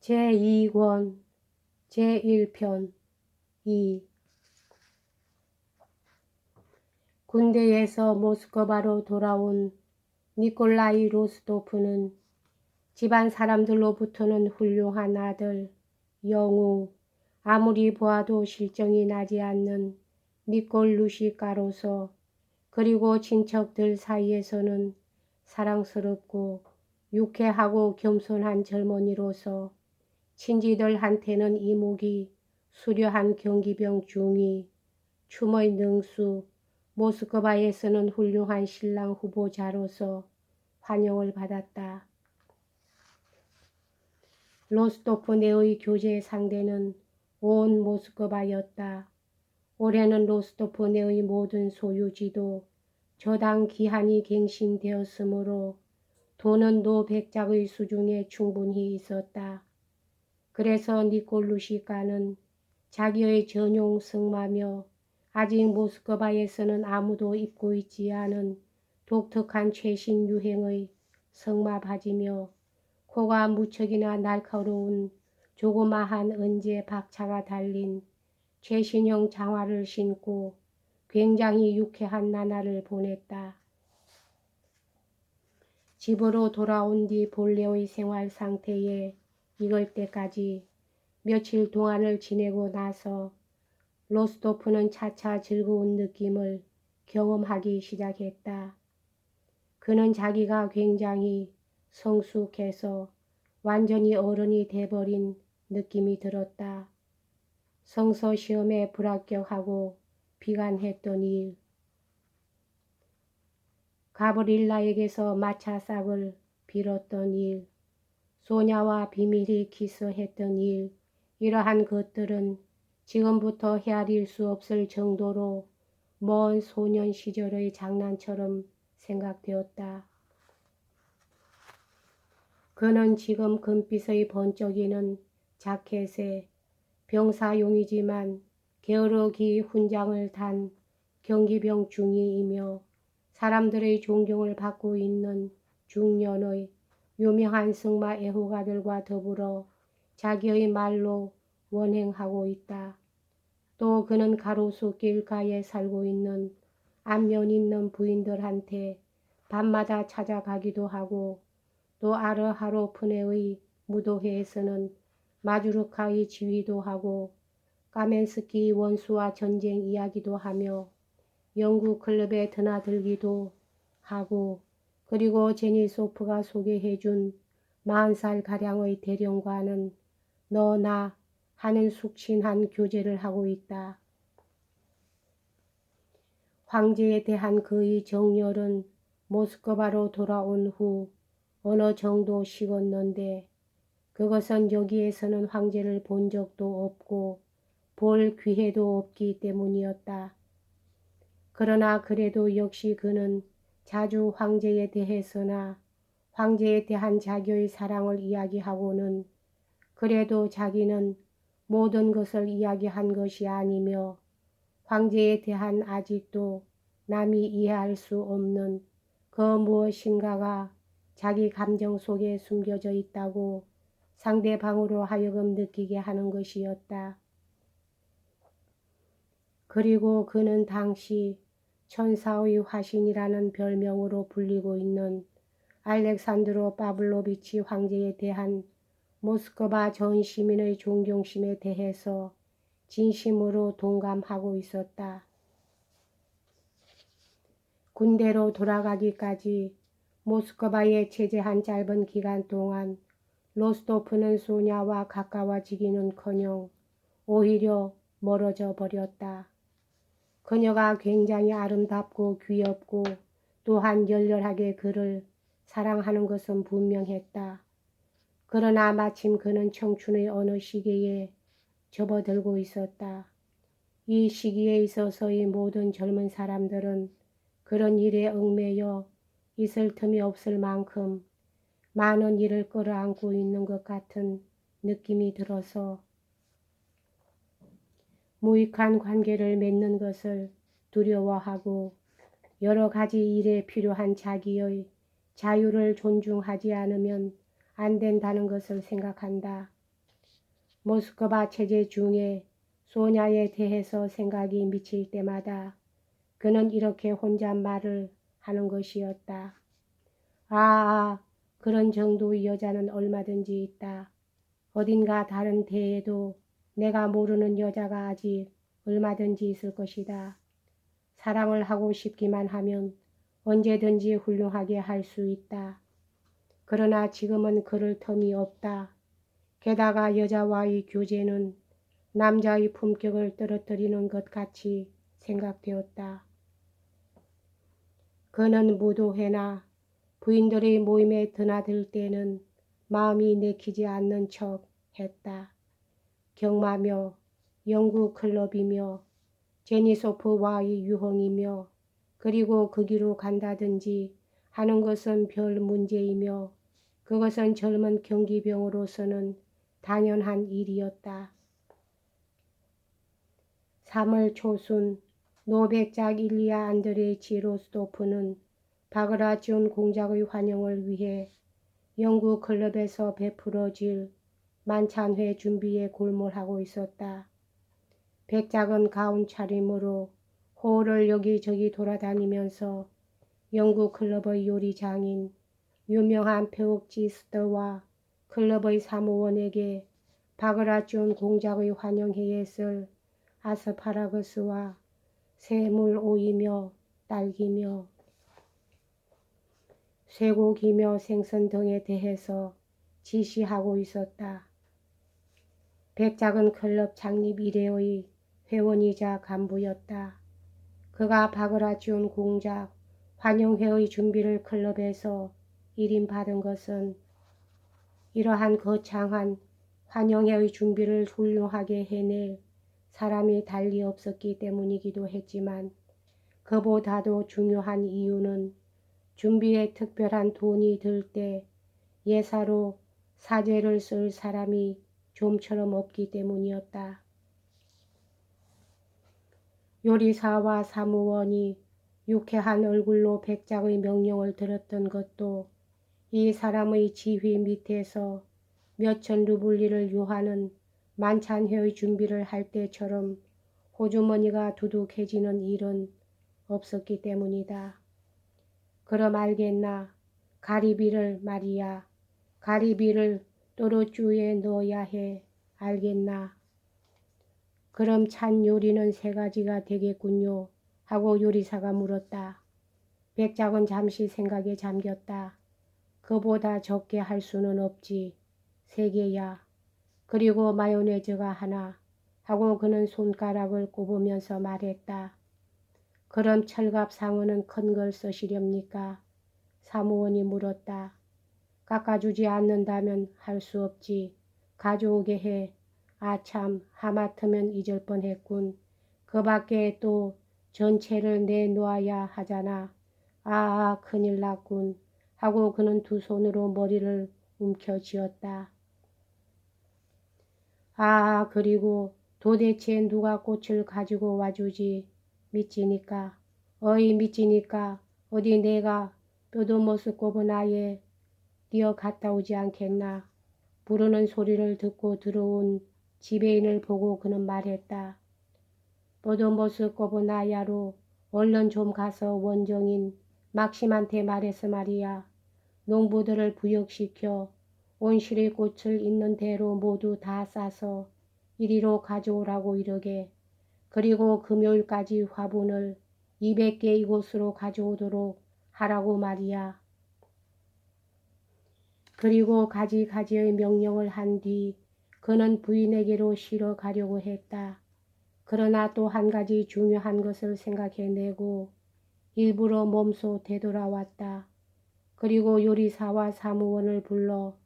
제2권 제1편 2 군대에서 모스크바로 돌아온 니콜라이 로스토프는 집안 사람들로부터는 훌륭한 아들, 영웅, 아무리 보아도 실정이 나지 않는 니콜 루시카로서 그리고 친척들 사이에서는 사랑스럽고 유쾌하고 겸손한 젊은이로서 친지들한테는 이목이 수려한 경기병 중위, 춤의 능수, 모스크바에서는 훌륭한 신랑 후보자로서 환영을 받았다. 로스토프네의 교제 상대는 온 모스크바였다. 올해는 로스토프네의 모든 소유지도 저당 기한이 갱신되었으므로 돈은 노백작의 수중에 충분히 있었다. 그래서 니콜루시카는 자기의 전용 승마며 아직 모스크바에서는 아무도 입고 있지 않은 독특한 최신 유행의 승마 바지며 코가 무척이나 날카로운 조그마한 은재 박차가 달린 최신형 장화를 신고 굉장히 유쾌한 나날을 보냈다. 집으로 돌아온 뒤 본래의 생활 상태에 이걸 때까지 며칠 동안을 지내고 나서 로스토프는 차차 즐거운 느낌을 경험하기 시작했다. 그는 자기가 굉장히 성숙해서 완전히 어른이 돼버린 느낌이 들었다. 성서 시험에 불합격하고 비관했던 일, 가브릴라에게서 마차싹을 빌었던 일, 소냐와 비밀히 키스했던 일, 이러한 것들은 지금부터 헤아릴 수 없을 정도로 먼 소년 시절의 장난처럼 생각되었다. 그는 지금 금빛의 번쩍이는 자켓에 병사용이지만 게으르기 훈장을 단 경기병 중위이며 사람들의 존경을 받고 있는 중년의 유명한 승마 애호가들과 더불어 자기의 말로 원행하고 있다. 또 그는 가로수 길가에 살고 있는 안면 있는 부인들한테 밤마다 찾아가기도 하고 또 아르하로프네의 무도회에서는 마주르카의 지휘도 하고 까멘스키 원수와 전쟁 이야기도 하며 영국 클럽에 드나들기도 하고 그리고 제니 소프가 소개해준 40살 가량의 대령과는 너나 하는 숙친한 교제를 하고 있다. 황제에 대한 그의 정열은 모스크바로 돌아온 후 어느 정도 식었는데 그것은 여기에서는 황제를 본 적도 없고 볼 기회도 없기 때문이었다. 그러나 그래도 역시 그는 자주 황제에 대해서나 황제에 대한 자기의 사랑을 이야기하고는 그래도 자기는 모든 것을 이야기한 것이 아니며 황제에 대한 아직도 남이 이해할 수 없는 그 무엇인가가 자기 감정 속에 숨겨져 있다고 상대방으로 하여금 느끼게 하는 것이었다. 그리고 그는 당시 천사의 화신이라는 별명으로 불리고 있는 알렉산드로 파블로비치 황제에 대한 모스크바 전 시민의 존경심에 대해서 진심으로 동감하고 있었다. 군대로 돌아가기까지 모스크바에 체제한 짧은 기간 동안 로스토프는 소냐와 가까워지기는커녕 오히려 멀어져 버렸다. 그녀가 굉장히 아름답고 귀엽고 또한 열렬하게 그를 사랑하는 것은 분명했다. 그러나 마침 그는 청춘의 어느 시기에 접어들고 있었다. 이 시기에 있어서의 모든 젊은 사람들은 그런 일에 얽매여 있을 틈이 없을 만큼 많은 일을 끌어안고 있는 것 같은 느낌이 들어서 무익한 관계를 맺는 것을 두려워하고 여러 가지 일에 필요한 자기의 자유를 존중하지 않으면 안 된다는 것을 생각한다. 모스크바 체제 중에 소냐에 대해서 생각이 미칠 때마다 그는 이렇게 혼잣말을 하는 것이었다. 아, 아, 그런 정도의 여자는 얼마든지 있다. 어딘가 다른 데에도 내가 모르는 여자가 아직 얼마든지 있을 것이다. 사랑을 하고 싶기만 하면 언제든지 훌륭하게 할 수 있다. 그러나 지금은 그럴 텀이 없다. 게다가 여자와의 교제는 남자의 품격을 떨어뜨리는 것 같이 생각되었다. 그는 무도회나 부인들의 모임에 드나들 때는 마음이 내키지 않는 척 했다. 경마며 영구 클럽이며 제니소프와의 유흥이며 그리고 그 길로 간다든지 하는 것은 별 문제이며 그것은 젊은 경기병으로서는 당연한 일이었다. 3월 초순 노백작 일리아 안드레이치 로스토프는 바그라지온 공작의 환영을 위해 영국 클럽에서 베풀어질 만찬회 준비에 골몰하고 있었다. 백작은 가운 차림으로 호를 여기저기 돌아다니면서 영국 클럽의 요리장인 유명한 페옥지 스터와 클럽의 사무원에게 바그라존 공작의 환영회에 쓸 아스파라거스와 새물 오이며 딸기며 쇠고기며 생선 등에 대해서 지시하고 있었다. 백작은 클럽 창립 이래의 회원이자 간부였다. 그가 바그라지온 공작 환영회의 준비를 클럽에서 일임 받은 것은 이러한 거창한 환영회의 준비를 훌륭하게 해낼 사람이 달리 없었기 때문이기도 했지만 그보다도 중요한 이유는 준비에 특별한 돈이 들 때 예사로 사죄를 쓸 사람이 좀처럼 없기 때문이었다. 요리사와 사무원이 유쾌한 얼굴로 백작의 명령을 들었던 것도 이 사람의 지휘 밑에서 몇천 루블리를 요하는 만찬회의 준비를 할 때처럼 호주머니가 두둑해지는 일은 없었기 때문이다. 그럼 알겠나? 가리비를 말이야. 가리비를 또르쭈에 넣어야 해. 알겠나? 그럼 찬 요리는 세 가지가 되겠군요. 하고 요리사가 물었다. 백작은 잠시 생각에 잠겼다. 그보다 적게 할 수는 없지. 세 개야. 그리고 마요네즈가 하나. 하고 그는 손가락을 꼽으면서 말했다. 그럼 철갑 상어는 큰 걸 쓰시렵니까? 사무원이 물었다. 깎아주지 않는다면 할 수 없지. 가져오게 해. 아참 하마터면 잊을 뻔했군. 그 밖에 또 전체를 내놓아야 하잖아. 아 큰일 났군. 하고 그는 두 손으로 머리를 움켜쥐었다. 아 그리고 도대체 누가 꽃을 가지고 와주지 미치니까 어이 미치니까 어디 내가 뼈도 못을 꼽은 아예 뛰어 갔다 오지 않겠나 부르는 소리를 듣고 들어온 지배인을 보고 그는 말했다. 꼽은 아야로 얼른 좀 가서 원정인 막심한테 말해서 말이야. 농부들을 부역시켜 온실의 꽃을 있는 대로 모두 다 싸서 이리로 가져오라고 이러게. 그리고 금요일까지 화분을 200개 이곳으로 가져오도록 하라고 말이야. 그리고 가지가지의 명령을 한 뒤 그는 부인에게로 실어 가려고 했다. 그러나 또 한 가지 중요한 것을 생각해내고 일부러 몸소 되돌아왔다. 그리고 요리사와 사무원을 불러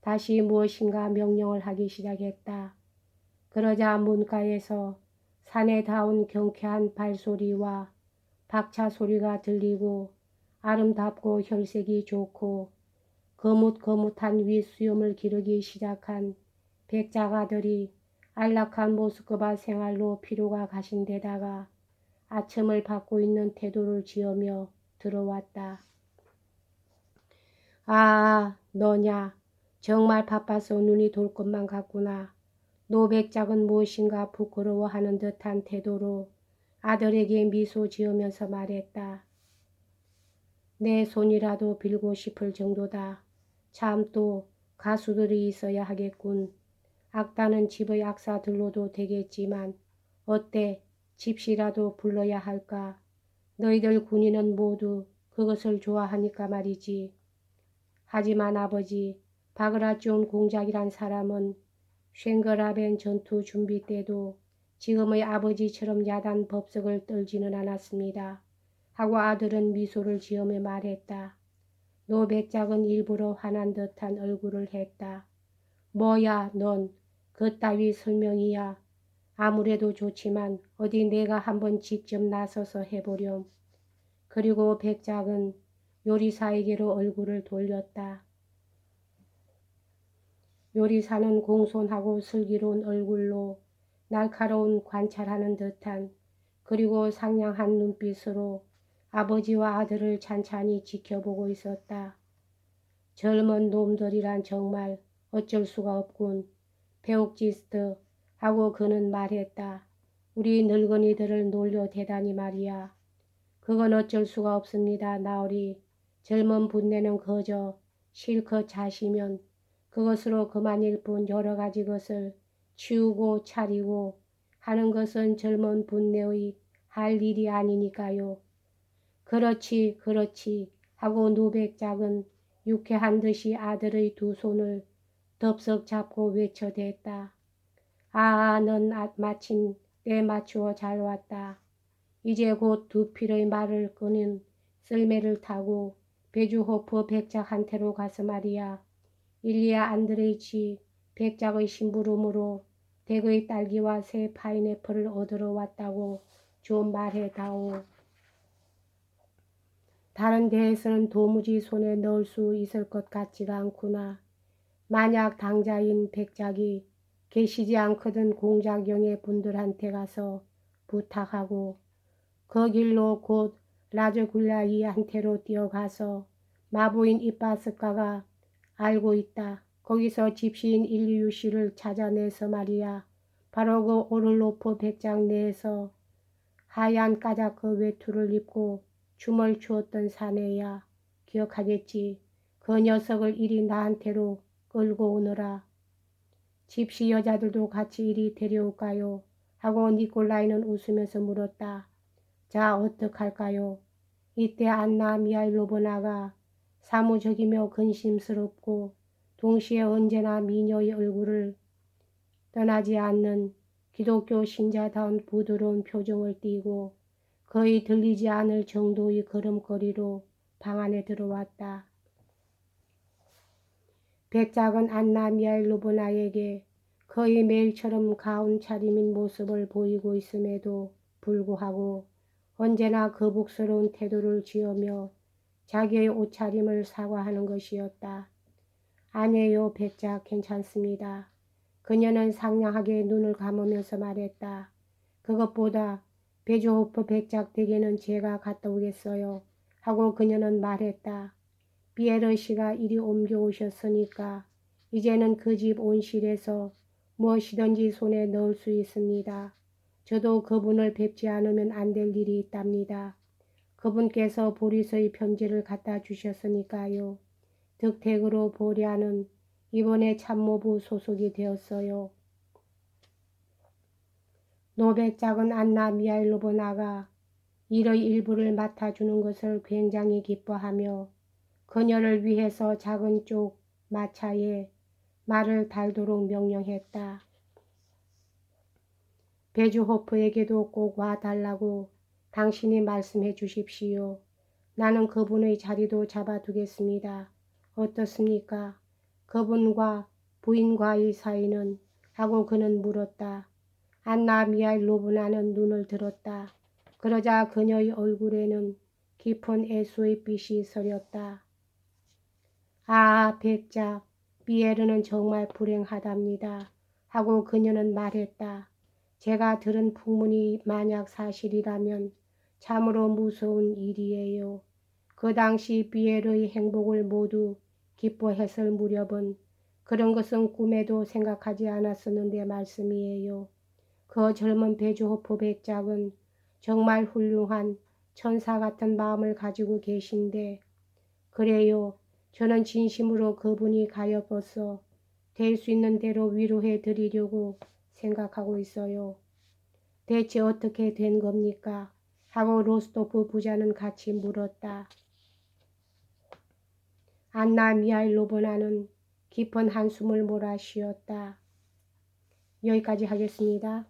다시 무엇인가 명령을 하기 시작했다. 그러자 문가에서 산에 닿은 경쾌한 발소리와 박차 소리가 들리고 아름답고 혈색이 좋고 거뭇거뭇한 윗수염을 기르기 시작한 백작아들이 안락한 모스크바 생활로 피로가 가신 데다가 아첨을 받고 있는 태도를 지으며 들어왔다. 아, 너냐. 정말 바빠서 눈이 돌 것만 같구나. 노백작은 무엇인가 부끄러워하는 듯한 태도로 아들에게 미소 지으면서 말했다. 내 손이라도 빌고 싶을 정도다. 참 또 가수들이 있어야 하겠군. 악단은 집의 악사들로도 되겠지만 어때 집시라도 불러야 할까? 너희들 군인은 모두 그것을 좋아하니까 말이지. 하지만 아버지, 바그라존 공작이란 사람은 쉔거라벤 전투 준비 때도 지금의 아버지처럼 야단 법석을 떨지는 않았습니다. 하고 아들은 미소를 지으며 말했다. 노백작은 일부러 화난 듯한 얼굴을 했다. 뭐야 넌 그따위 설명이야. 아무래도 좋지만 어디 내가 한번 직접 나서서 해보렴. 그리고 백작은 요리사에게로 얼굴을 돌렸다. 요리사는 공손하고 슬기로운 얼굴로 날카로운 관찰하는 듯한 그리고 상냥한 눈빛으로 아버지와 아들을 찬찬히 지켜보고 있었다. 젊은 놈들이란 정말 어쩔 수가 없군. 배옥지스트 하고 그는 말했다. 우리 늙은이들을 놀려 대단히 말이야. 그건 어쩔 수가 없습니다. 나으리 젊은 분내는 거저 실컷 자시면 그것으로 그만일 뿐 여러 가지 것을 치우고 차리고 하는 것은 젊은 분내의 할 일이 아니니까요. 그렇지 그렇지 하고 노백작은 유쾌한 듯이 아들의 두 손을 덥석 잡고 외쳐댔다. 아, 넌 아, 마침 때 맞추어 잘 왔다. 이제 곧 두 필의 말을 끄는 썰매를 타고 베주호프 백작한테로 가서 말이야. 일리아 안드레이치 백작의 심부름으로 댁의 딸기와 새 파인애플을 얻으러 왔다고 좀 말해다오. 다른 데에서는 도무지 손에 넣을 수 있을 것 같지가 않구나. 만약 당자인 백작이 계시지 않거든 공작용의 분들한테 가서 부탁하고 그 길로 곧 라저굴라이한테로 뛰어가서 마부인 이빠스카가 알고 있다. 거기서 집시인 일리유 씨를 찾아내서 말이야. 바로 그 오를로프 백장 내에서 하얀 까자크 외투를 입고 춤을 추었던 사내야. 기억하겠지. 그 녀석을 이리 나한테로 끌고 오너라. 집시 여자들도 같이 이리 데려올까요? 하고 니콜라이는 웃으면서 물었다. 자, 어떡할까요? 이때 안나 미하일로보나가 사무적이며 근심스럽고 동시에 언제나 미녀의 얼굴을 떠나지 않는 기독교 신자다운 부드러운 표정을 띠고 거의 들리지 않을 정도의 걸음걸이로 방 안에 들어왔다. 백작은 안나 미하일로보나에게 거의 매일처럼 가운 차림인 모습을 보이고 있음에도 불구하고 언제나 거북스러운 태도를 지으며 자기의 옷차림을 사과하는 것이었다. 아니에요, 백작 괜찮습니다. 그녀는 상냥하게 눈을 감으면서 말했다. 그것보다 베조호프 백작 댁에는 제가 갔다 오겠어요. 하고 그녀는 말했다. 비에르 씨가 이리 옮겨오셨으니까 이제는 그 집 온실에서 무엇이든지 손에 넣을 수 있습니다. 저도 그분을 뵙지 않으면 안 될 일이 있답니다. 그분께서 보리서의 편지를 갖다 주셨으니까요. 득택으로 보리아는 이번에 참모부 소속이 되었어요. 노백 작은 안나 미하일로보 나가 일의 일부를 맡아주는 것을 굉장히 기뻐하며 그녀를 위해서 작은 쪽 마차에 말을 달도록 명령했다. 베주호프에게도 꼭 와달라고 당신이 말씀해 주십시오. 나는 그분의 자리도 잡아두겠습니다. 어떻습니까? 그분과 부인과의 사이는 하고 그는 물었다. 안나 미하일로브나는 눈을 들었다. 그러자 그녀의 얼굴에는 깊은 애수의 빛이 서렸다. 아, 백작, 비에르는 정말 불행하답니다. 하고 그녀는 말했다. 제가 들은 풍문이 만약 사실이라면 참으로 무서운 일이에요. 그 당시 비에르의 행복을 모두 기뻐했을 무렵은 그런 것은 꿈에도 생각하지 않았었는데 말씀이에요. 그 젊은 배주호프 백작은 정말 훌륭한 천사 같은 마음을 가지고 계신데 그래요. 저는 진심으로 그분이 가엾어서 될 수 있는 대로 위로해 드리려고 생각하고 있어요. 대체 어떻게 된 겁니까? 하고 로스토프 부자는 같이 물었다. 안나 미하일로브나는 깊은 한숨을 몰아 쉬었다. 여기까지 하겠습니다.